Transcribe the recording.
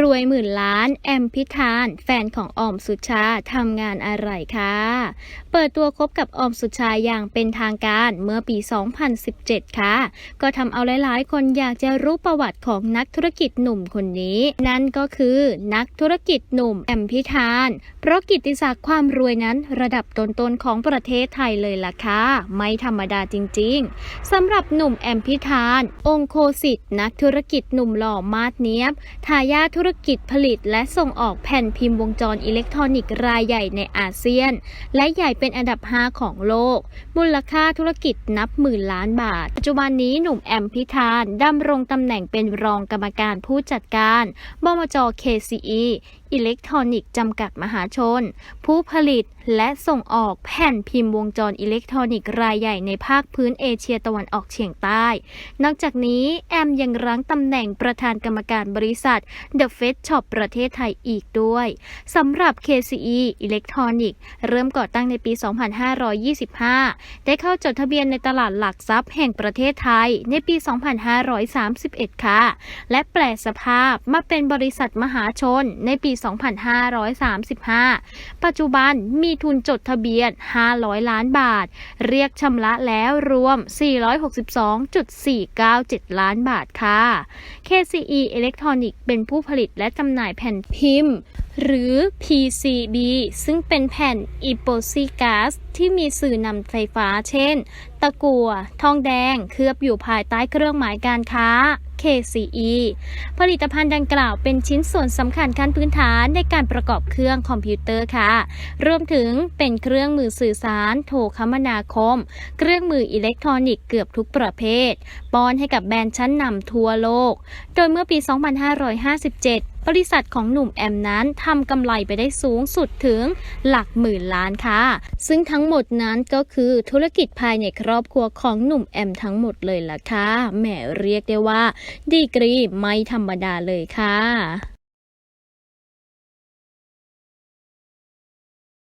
รวยหมื่นล้าน แอมพิธาน แฟนของออมสุชาทำงานอะไรคะเปิดตัวคบกับออมสุชาอย่างเป็นทางการเมื่อปี 2017 ค่ะ ก็ทำเอาหลาย ๆ คนอยากจะรู้ประวัติของนักธุรกิจหนุ่มคนนี้ นั่นก็คือนักธุรกิจหนุ่มแอมพิธาน เพราะกิติศักดิ์ความรวยนั้นระดับต้นๆของประเทศไทยเลยล่ะค่ะ ไม่ธรรมดาจริง ๆสำหรับหนุ่มแอมพิธาน องโคสิทธิ์นักธุรกิจหนุ่มหล่อมาดเนียบทายาทธุรกิจผลิตและส่งออกแผ่นพิมพ์วงจรอิเล็กทรอนิกส์รายใหญ่ในอาเซียน และใหญ่เป็นอันดับ 5 ของโลก มูลค่าธุรกิจนับหมื่นล้านบาท ปัจจุบันนี้หนุ่มแอมพิธานดำรงตำแหน่งเป็นรองกรรมการผู้จัดการ บมจ KCE อิเล็กทรอนิกส์จำกัดมหาชน ผู้ผลิตและส่งออกแผ่นพิมพ์วงจรอิเล็กทรอนิกส์รายใหญ่ในภาคพื้นเอเชียตะวันออกเฉียงใต้ นอกจากนี้แอมยังรั้งตำแหน่งประธานกรรมการบริษัท The f e d Shop ประเทศไทยอีกด้วยสำหรับ KCE อิเล็กทรอนิกส์เริ่มก่อตั้งในปี 2525 ได้เข้าจดทะเบียนในตลาดหลักทรัพย์แห่งประเทศไทยในปี 2531 ค่ะ และแปลสภาพมาเป็นบริษัทมหาชนในปี2535 ปัจจุบันมีทุนจดทะเบียน 500 ล้านบาท เรียกชำระแล้วรวม 462.497 ล้านบาทค่ะ KCE Electronic เป็นผู้ผลิตและจำหน่ายแผ่นพิมพ์ หรือ PCB ซึ่งเป็นแผ่น e p o x y gas ที่มีสื่อนำไฟฟ้าเช่น ตะกั่ว ทองแดง เคลือบอยู่ภายใต้เครื่องหมายการค้า KCE ผลิตภัณฑ์ดังกล่าวเป็นชิ้นส่วนสำคัญขั้นพื้นฐานในการประกอบเครื่องคอมพิวเตอร์ค่ะ รวมถึงเป็นเครื่องมือสื่อสาร โทรคมนาคม เครื่องมืออิเล็กทรอนิกส์เกือบทุกประเภท ป้อนให้กับแบรนด์ชั้นนำทั่วโลก โดยเมื่อปี 2557 บริษัทของหนุ่มแอมนั้นทำกำไรไปได้สูงสุดถึงหลักหมื่นล้านค่ะ ซึ่งทั้งหมดนั้นก็คือธุรกิจภายในครอบครัวของหนุ่มแอมทั้งหมดเลยล่ะค่ะแหมเรียกได้ว่า ดีกรีไม่ธรรมดาเลยค่ะ